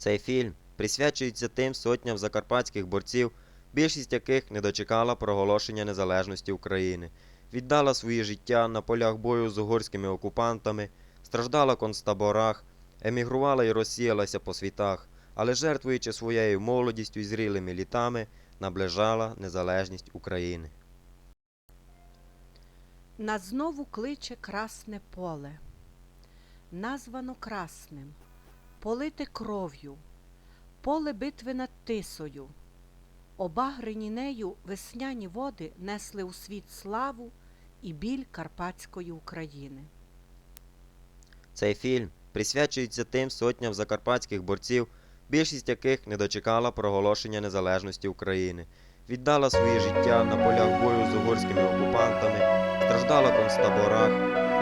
Цей фільм присвячується тим сотням закарпатських борців, більшість яких не дочекала проголошення незалежності України, віддала свої життя на полях бою з угорськими окупантами, страждала концтаборах, емігрувала і розсіялася по світах, але жертвуючи своєю молодістю і зрілими літами, наближала незалежність України. Нас знову кличе красне поле, названо красним, полите кров'ю, поле битви над тисою. Обагрені нею весняні води несли у світ славу і біль Карпатської України. Цей фільм присвячується тим сотням закарпатських борців, більшість яких не дочекала проголошення незалежності України, віддала свої життя на полях бою з угорськими окупантами, страждала концтаборах,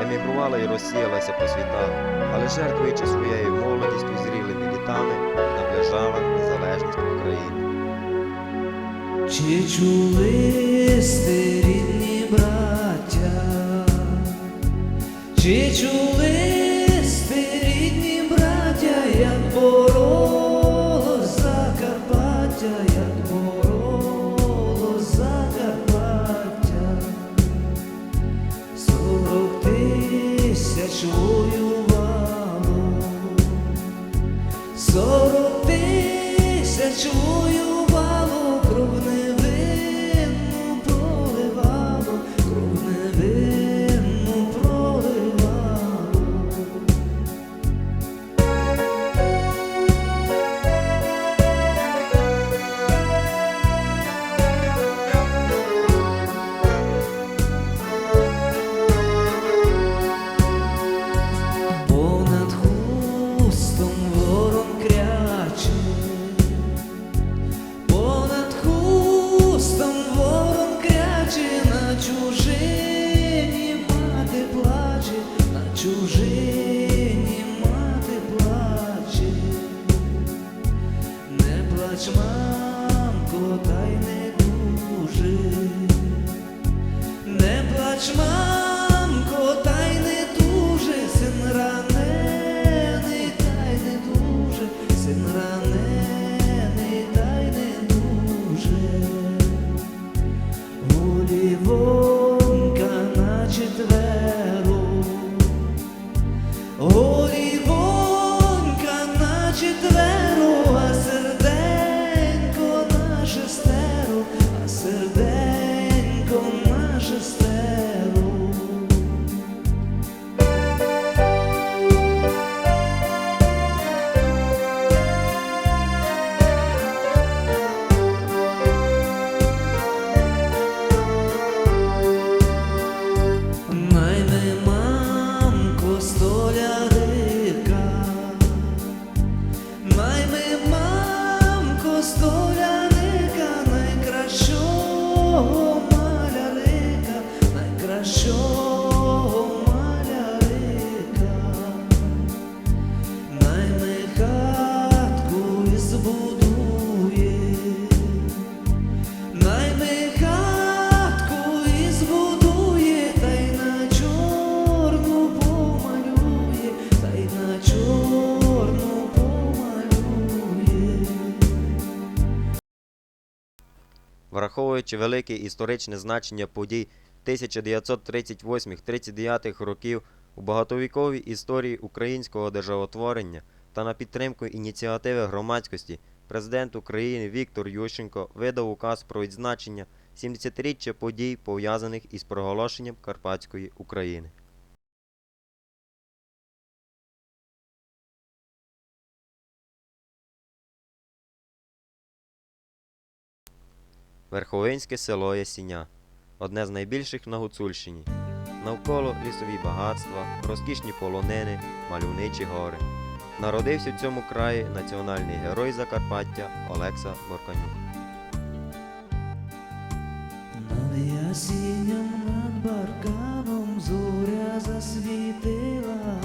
емігрувала і розсіялася по світах, але жертвуючи своєю молодістю зрілими літами, наближала незалежність України. Чи чули сте рідні браття? Чи чули тисяч воювало, сорок тисяч плач, не дуже, син ранений, та не дуже, син ранений, та не дуже. Oh. Враховуючи велике історичне значення подій 1938-39 років у багатовіковій історії українського державотворення та на підтримку ініціативи громадськості, президент України Віктор Ющенко видав указ про відзначення 70-річчя подій, пов'язаних із проголошенням Карпатської України. Верховинське село Ясіня одне з найбільших на Гуцульщині. Навколо лісові багатства, розкішні полонини, мальовничі гори. Народився в цьому краї національний герой Закарпаття Олекса Борканюк. Над ясінням над барканом зоря засвітила,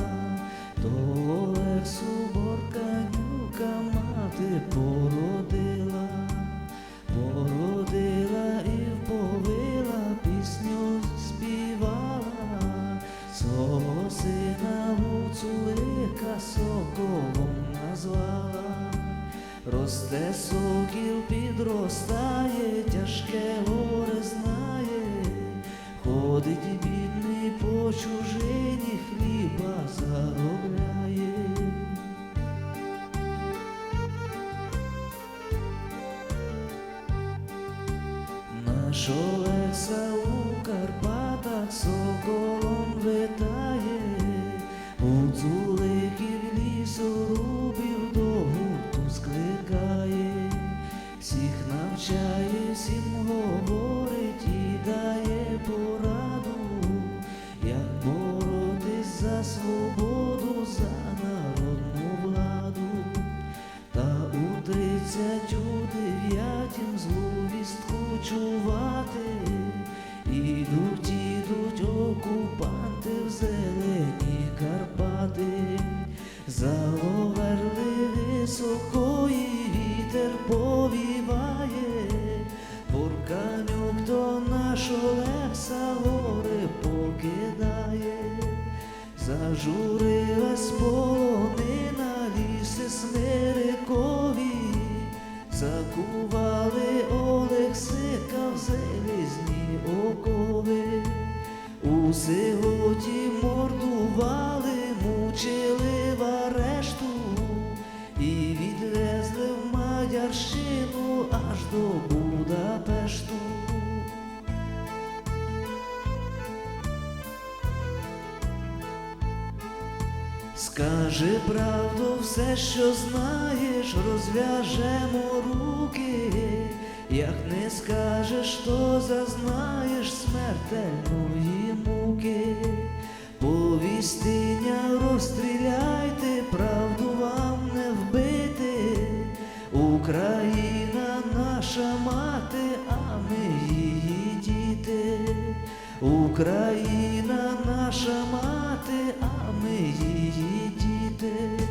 то Олексу Борканюка мати породила, підростає, тяжке горе знає, ходить бідний по чужині, хліба заробляє. Наш Олекса у Карпатах навчає, всім говорить і дає пораду, як боротись за свободу, за народну владу. Та у тридцять у дев'ятім злу вістку чувати, ідуть, ідуть окупанти в зелені Карпати, заловерли високої Зажурилась полонина, ліси смирикові, закували Олексика в залізні окови, у сиготі мордували, мучили в арешту і відвезли в Мадярщину аж до Скажи правду все, що знаєш, розв'яжемо руки, як не скажеш, то зазнаєш смертельної муки. Повістиня розстріляйте, правду вам не вбити. Україна наша мати, а ми її діти. Україна її діти.